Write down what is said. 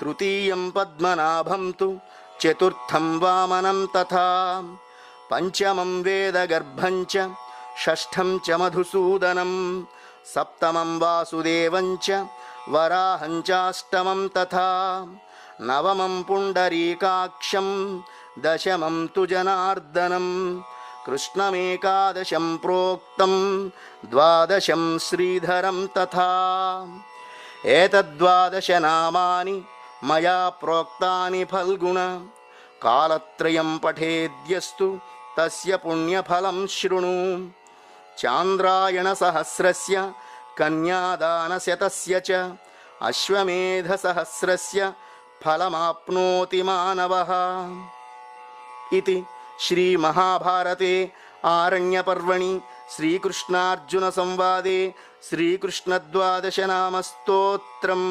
తృతీయం పద్మనాభం తు చతుర్థం వామనం తథా. పంచమం వేదగర్భం చ షష్ఠం చ మధుసూదనం. సప్తమం వాసుదేవం చ వరాహం చాష్టమం తథా. నవమం పుండరీకాక్షం దశమం తు జనార్దనం. కృష్ణమేకాదశం ప్రోక్తం ద్వాదశం శ్రీధరం తథా. ఏతద్వాదశ నామాని మయా ప్రోక్తాని ఫల్గుణ కాలత్రయం పఠేద్యస్తు తస్య పుణ్యఫలం శృణు చాంద్రాయణ సహస్రస్య కన్యాదానశతస్య చ అశ్వమేధ సహస్రస్య ఫలమాప్నోతి మానవ ఇది శ్రీమహాభారతే ఆరణ్యపర్వణి శ్రీకృష్ణార్జున సంవాదే శ్రీకృష్ణద్వాదశనామస్తోత్రం.